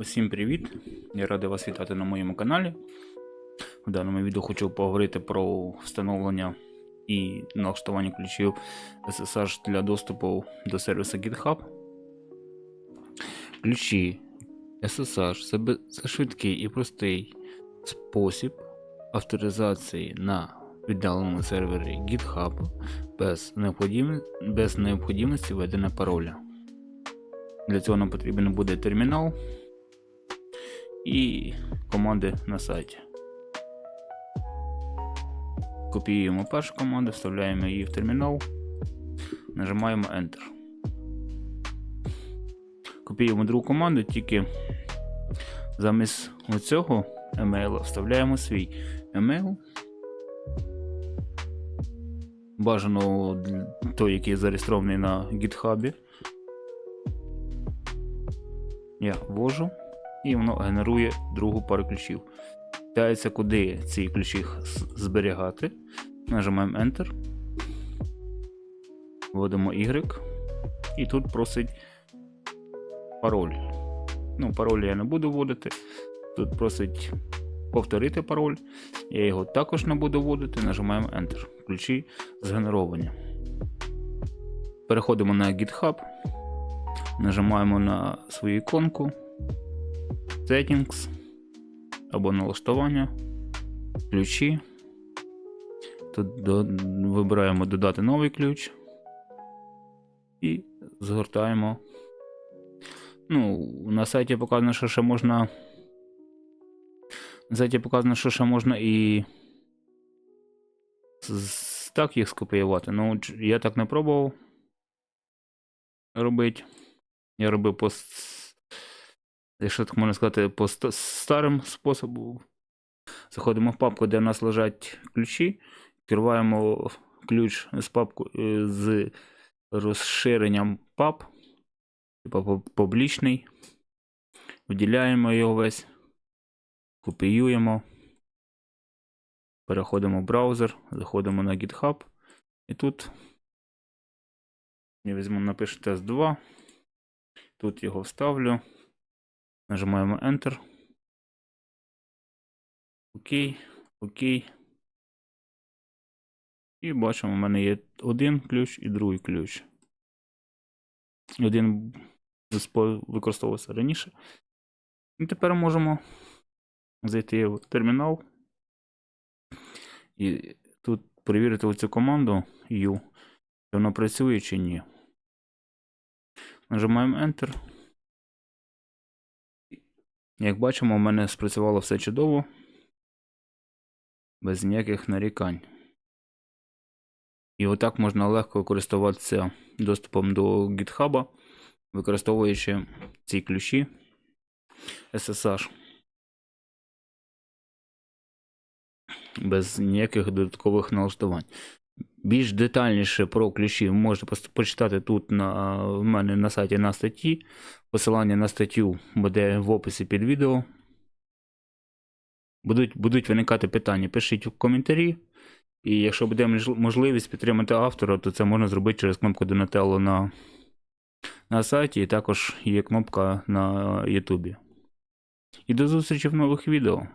Усім привіт! Я радий вас вітати на моєму каналі. В даному відео хочу поговорити про встановлення і налаштування ключів SSH для доступу до сервісу GitHub. Ключі SSH це, швидкий і простий спосіб авторизації на віддаленому сервері GitHub без, необходим... без необхідності введення пароля. Для цього нам потрібен буде термінал і команди на сайті. Копіюємо першу команду, вставляємо її в термінал, нажимаємо Enter. Копіюємо другу команду, тільки замість оцього емейла вставляємо свій емейл. Бажано той, який зареєстрований на GitHub. Я ввожу і воно генерує другу пару ключів. Питається, куди ці ключі зберігати. Нажимаємо Enter. Вводимо Y. І тут просить пароль. Ну, пароль я не буду вводити. Тут просить повторити пароль. Я його також не буду вводити. Нажимаємо Enter. Ключі згенеровані. Переходимо на GitHub. Нажимаємо на свою іконку. Settings або налаштування, ключі. Тут до, вибираємо додати новий ключ і згортаємо. Ну, на сайті показано, що ще можна. На сайті показано, що ще можна і. Так їх скопіювати. Ну, я так не пробував робити. Я робив по с- якщо так можна сказати, по старим способу. Заходимо в папку, де у нас лежать ключі, відкриваємо ключ з папку е, з розширенням пап, типу публічний, виділяємо його весь, копіюємо, переходимо в браузер, заходимо на GitHub, і тут я візьму, напишу тест 2. Тут його вставлю. Нажимаємо Enter. Окей, окей. І бачимо, у мене є один ключ і другий ключ. Один використовувався раніше. І тепер можемо зайти в термінал і тут перевірити оцю команду U, чи вона працює чи ні. Нажимаємо Enter. Як бачимо, у мене спрацювало все чудово, без ніяких нарікань. І отак можна легко користуватися доступом до GitHub, використовуючи ці ключі SSH. Без ніяких додаткових налаштувань. Більш детальніше про ключі можете почитати тут на, в мене на сайті на статті. Посилання на статтю буде в описі під відео. Будуть, будуть виникати питання, пишіть в коментарі. І якщо буде можливість підтримати автора, то це можна зробити через кнопку Donatello на, на сайті, і також є кнопка на YouTube. І до зустрічі в нових відео.